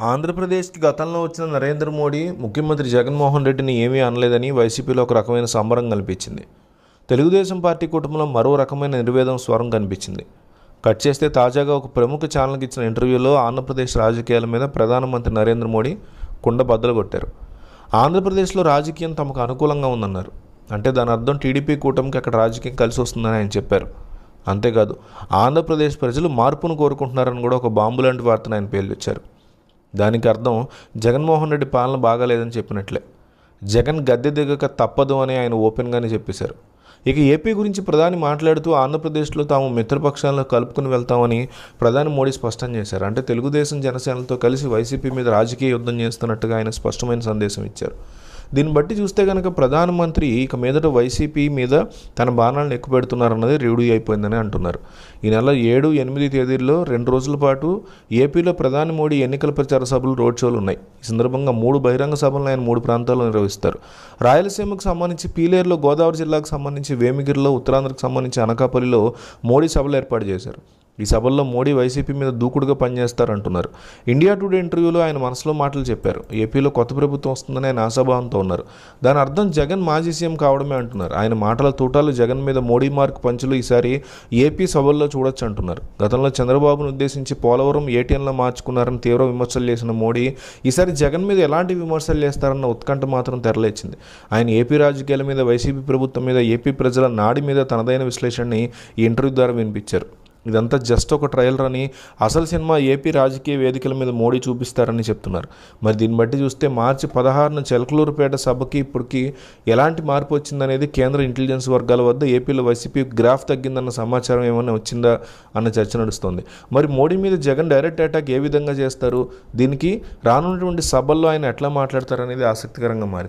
ఆంధ్రప్రదేశ్కి గతంలో వచ్చిన నరేంద్ర మోడీ ముఖ్యమంత్రి జగన్మోహన్ రెడ్డిని ఏమీ అనలేదని వైసీపీలో ఒక రకమైన సంబరం కనిపించింది. తెలుగుదేశం పార్టీ కుటుంబంలో మరో రకమైన నిర్వేదం స్వరం కనిపించింది. కట్ చేస్తే తాజాగా ఒక ప్రముఖ ఛానల్కి ఇచ్చిన ఇంటర్వ్యూలో ఆంధ్రప్రదేశ్ రాజకీయాల మీద ప్రధానమంత్రి నరేంద్ర మోడీ కుండ బద్దలు కొట్టారు. ఆంధ్రప్రదేశ్లో రాజకీయం తమకు అనుకూలంగా ఉందన్నారు. అంటే దాని అర్థం టీడీపీ కూటమికి అక్కడ రాజకీయం కలిసి వస్తుందని ఆయన చెప్పారు. అంతేకాదు ఆంధ్రప్రదేశ్ ప్రజలు మార్పును కోరుకుంటున్నారని కూడా ఒక బాంబు లాంటి వార్తను ఆయన పేర్కొచ్చారు. దానికి అర్థం జగన్మోహన్ రెడ్డి పాలన బాగాలేదని చెప్పినట్లే. జగన్ గద్దె దిగక తప్పదు అని ఆయన ఓపెన్గానే చెప్పేశారు. ఇక ఏపీ గురించి ప్రధాని మాట్లాడుతూ ఆంధ్రప్రదేశ్లో తాము మిత్రపక్షాలను కలుపుకుని వెళ్తామని ప్రధాని మోడీ స్పష్టం చేశారు. అంటే తెలుగుదేశం జనసేనలతో కలిసి వైసీపీ మీద రాజకీయ యుద్ధం చేస్తున్నట్టుగా ఆయన స్పష్టమైన సందేశం ఇచ్చారు. దీన్ని బట్టి చూస్తే కనుక ప్రధానమంత్రి ఇక మీదట వైసీపీ మీద తన బాణాలను ఎక్కువ పెడుతున్నారన్నది రెడీ అయిపోయిందని అంటున్నారు. ఈ నెల ఏడు ఎనిమిది తేదీల్లో రెండు రోజుల పాటు ఏపీలో ప్రధాని మోడీ ఎన్నికల ప్రచార సభలు రోడ్ షోలు ఉన్నాయి. ఈ సందర్భంగా మూడు బహిరంగ సభలను ఆయన మూడు ప్రాంతాల్లో నిర్వహిస్తారు. రాయలసీమకు సంబంధించి పీలేరులో గోదావరి జిల్లాకు సంబంధించి వేమిగిరిలో ఉత్తరాంధ్రకు సంబంధించి అనకాపల్లిలో మోడీ సభలు ఏర్పాటు చేశారు. ఈ సభల్లో మోడీ వైసీపీ మీద దూకుడుగా పనిచేస్తారంటున్నారు. ఇండియా టుడే ఇంటర్వ్యూలో ఆయన మనసులో మాటలు చెప్పారు. ఏపీలో కొత్త ప్రభుత్వం వస్తుందని ఆయన ఆశాభావంతో ఉన్నారు. దాని అర్థం జగన్ మాజీ సీఎం కావడమే అంటున్నారు. ఆయన మాటల తూటాలు జగన్ మీద మోడీ మార్క్ పంచులు ఈసారి ఏపీ సభల్లో చూడొచ్చు అంటున్నారు. గతంలో చంద్రబాబును ఉద్దేశించి పోలవరం ఏటీఎంలో మార్చుకున్నారని తీవ్ర విమర్శలు చేసిన మోడీ ఈసారి జగన్ మీద ఎలాంటి విమర్శలు చేస్తారన్న ఉత్కంఠ మాత్రం తెరలేచింది. ఆయన ఏపీ రాజకీయాల మీద వైసీపీ ప్రభుత్వం మీద ఏపీ ప్రజల నాడి మీద తనదైన విశ్లేషణని ఈ ఇంటర్వ్యూ ద్వారా వినిపించారు. ఇదంతా జస్ట్ ఒక ట్రయల్ అని అసలు సినిమా ఏపీ రాజకీయ వేదికల మీద మోడీ చూపిస్తారని చెప్తున్నారు. మరి దీన్ని బట్టి చూస్తే మార్చి పదహారున చెలకలూరుపేట సభకి ఇప్పటికి ఎలాంటి మార్పు వచ్చిందనేది కేంద్ర ఇంటెలిజెన్స్ వర్గాల వద్ద ఏపీలో వైసీపీ గ్రాఫ్ తగ్గిందన్న సమాచారం ఏమైనా వచ్చిందా అన్న చర్చ నడుస్తోంది. మరి మోడీ మీద జగన్ డైరెక్ట్ అటాక్ ఏ విధంగా చేస్తారు? దీనికి రానున్నటువంటి సభల్లో ఆయన ఎట్లా మాట్లాడతారనేది ఆసక్తికరంగా మారింది.